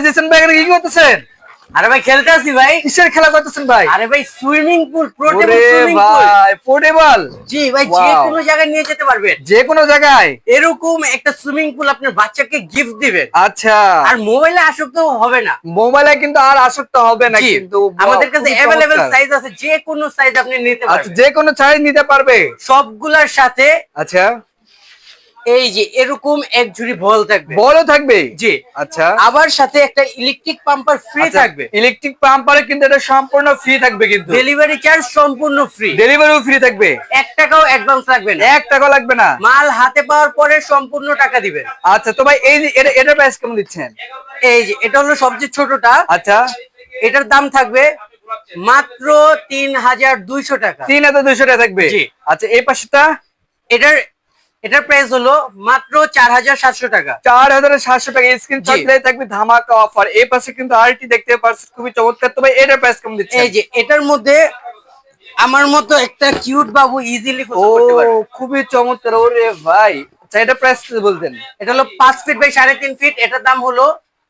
জিসেন ভাই এখানে কি করতেছেন? আরে ভাই খেলতে আসি ভাই। কিসের খেলা করতেছেন ভাই? আরে ভাই swimming pool portable swimming pool ভাই পোর্টেবল জি ভাই যে. কোনো জায়গায় নিয়ে যেতে পারবেন। যে কোনো জায়গায়? এরকম একটা সুইমিং পুল আপনার বাচ্চাকে গিফট দিবেন আচ্ছা। আর মোবাইলে আসক্ত হবে না। মোবাইলে কিন্তু আর আসক্ত হবে না কিন্তু আমাদের কাছে অ্যাভেলেবেল সাইজ আছে যে কোনো সাইজ আপনি নিতে আচ্ছা পারবেন। যে কোনো সাইজ নিতে পারবে। সবগুলার সাথে আচ্ছা। এই যে এরকম এক ঝুড়ি বল থাকবে। বলও থাকবে? জি। আচ্ছা। আবার সাথে একটা ইলেকট্রিক পাম্পার ফ্রি থাকবে। ইলেকট্রিক পাম্পারে কিন্তু এটা সম্পূর্ণ ফ্রি থাকবে কিন্তু। ডেলিভারি চার্জ সম্পূর্ণ ফ্রি ডেলিভারিও ফ্রি থাকবে। এক টাকাও অ্যাডভান্স লাগবে না। এক টাকাও লাগবে না। মাল হাতে পাওয়ার পরে সম্পূর্ণ টাকা দিবেন। আচ্ছা তো ভাই এই এটা- প্রাইস কেমন দিচ্ছেন? এই যে এটা হলো সবচেয়ে ছোটটা। আচ্ছা। এটার দাম থাকবে মাত্র তিন হাজার দুইশো টাকা। তিন হাজার দুইশো টাকা থাকবে। জি। আচ্ছা এই পাশেটা এটার এটার প্রাইস হলো মাত্র চার হাজার সাতশো টাকা। চার হাজার সাতশো টাকা। স্ক্রিন। থাকবে ধামাকা অফার এই পাশে কিন্তু আরটি দেখতে পাচ্ছেন খুবই চমৎকার। তো ভাই এটার প্রাইস কেমন দিচ্ছেন? এই যে এটার মধ্যে আমার মতো একটা কিউট বাবু ইজিলি ও খুবই চমৎকার। ওরে ভাই আচ্ছা এটা প্রাইস বলতেন? এটা হলো পাঁচ ফিট বাই সাড়ে তিন ফিট এটার দাম হলো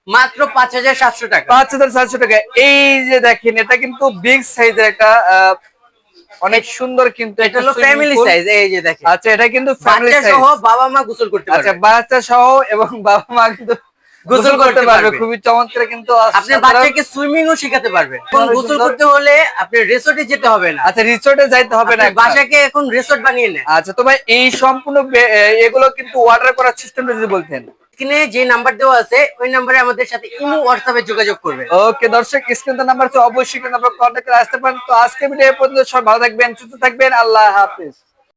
মাত্র পাঁচ হাজার সাতশো টাকা। পাঁচ হাজার সাতশো টাকা। এই যে দেখেন এটা কিন্তু বিগ সাইজের একটা আহ, অনেক সুন্দর কিন্তু এটা হলো ফ্যামিলি সাইজ এই যে দেখেন। আচ্ছা এটা কিন্তু ফ্যামিলি সাইজ সহ বাবা মা গোসল করতে আচ্ছা পারবে। বাচ্চা সহ এবং বাবা মা কিন্তু গোসল করতে পারবে। খুবই চমৎকার কিন্তু আপনি বাচ্চাকে সুইমিং ও শেখাতে পারবে এখন গোসল করতে হলে আপনি রিসোর্টে যেতে হবে না। আচ্ছা রিসোর্টে যাইতে হবে না বাসাকে এখন রিসোর্ট বানিয়ে নেন। আচ্ছা তো ভাই এই সম্পূর্ণ এগুলো কিন্তু অর্ডার করার সিস্টেমটা যদি বলতেন। স্ক্রিনে যে নাম্বার দেওয়া আছে, ওই নাম্বারে আমাদের সাথে ইমো হোয়াটসঅ্যাপে যোগাযোগ করবে ওকে, দর্শক, স্ক্রিন নাম্বার তো অবশ্যই কিন্তু কন্ট্যাক্ট করে আসতে পারেন। তো আজকে ভিডিও পর্যন্ত সবাই ভালো থাকবেন, সুস্থ থাকবেন। আল্লাহ হাফেজ।